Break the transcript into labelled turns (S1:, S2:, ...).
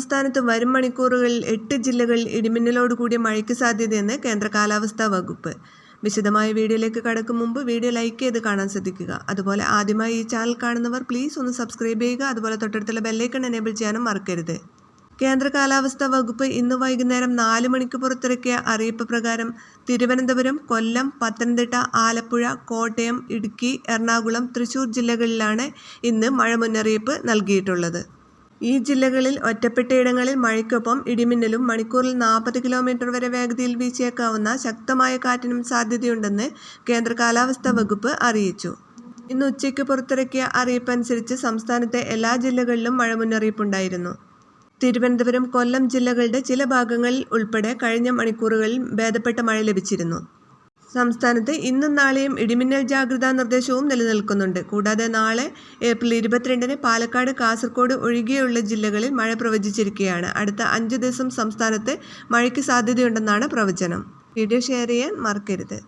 S1: സംസ്ഥാനത്ത് വരും മണിക്കൂറുകളിൽ എട്ട് ജില്ലകളിൽ ഇടിമിന്നലോട് കൂടിയ മഴയ്ക്ക് സാധ്യതയെന്ന് കേന്ദ്ര കാലാവസ്ഥാ വകുപ്പ് വിശദമായ വീഡിയോയിലേക്ക് കടക്കും മുമ്പ് വീഡിയോ ലൈക്ക് ചെയ്ത് കാണാൻ ശ്രദ്ധിക്കുക അതുപോലെ ആദ്യമായി ഈ ചാനൽ കാണുന്നവർ പ്ലീസ് ഒന്ന് സബ്സ്ക്രൈബ് ചെയ്യുക അതുപോലെ തൊട്ടടുത്തുള്ള ബെല്ലൈക്കൺ എനേബിൾ ചെയ്യാനും മറക്കരുത് കേന്ദ്ര കാലാവസ്ഥാ വകുപ്പ് ഇന്ന് വൈകുന്നേരം നാല് മണിക്ക് പുറത്തിറക്കിയ അറിയിപ്പ് പ്രകാരം തിരുവനന്തപുരം കൊല്ലം പത്തനംതിട്ട ആലപ്പുഴ കോട്ടയം ഇടുക്കി എറണാകുളം തൃശൂർ ജില്ലകളിലാണ് ഇന്ന് മഴ മുന്നറിയിപ്പ് നൽകിയിട്ടുള്ളത് ഈ ജില്ലകളിൽ ഒറ്റപ്പെട്ടയിടങ്ങളിൽ മഴയ്ക്കൊപ്പം ഇടിമിന്നലും മണിക്കൂറിൽ നാൽപ്പത് കിലോമീറ്റർ വരെ വേഗതയിൽ വീശിയേക്കാവുന്ന ശക്തമായ കാറ്റിനും സാധ്യതയുണ്ടെന്ന് കേന്ദ്ര കാലാവസ്ഥാ വകുപ്പ് അറിയിച്ചു ഇന്ന് ഉച്ചയ്ക്ക് പുറത്തിറക്കിയ അനുസരിച്ച് സംസ്ഥാനത്തെ എല്ലാ ജില്ലകളിലും മഴ മുന്നറിയിപ്പുണ്ടായിരുന്നു തിരുവനന്തപുരം കൊല്ലം ജില്ലകളുടെ ചില ഭാഗങ്ങളിൽ ഉൾപ്പെടെ കഴിഞ്ഞ മണിക്കൂറുകളിൽ ഭേദപ്പെട്ട മഴ ലഭിച്ചിരുന്നു സംസ്ഥാനത്ത് ഇന്നും നാളെയും ഇടിമിന്നൽ ജാഗ്രതാ നിർദ്ദേശവും നിലനിൽക്കുന്നുണ്ട് കൂടാതെ നാളെ ഏപ്രിൽ ഇരുപത്തിരണ്ടിന് പാലക്കാട് കാസർഗോഡ് ഒഴികെയുള്ള ജില്ലകളിൽ മഴ പ്രവചിച്ചിരിക്കുകയാണ് അടുത്ത അഞ്ച് ദിവസം സംസ്ഥാനത്ത് മഴയ്ക്ക് സാധ്യതയുണ്ടെന്നാണ് പ്രവചനം വീഡിയോ ഷെയർ ചെയ്യാൻ മറക്കരുത്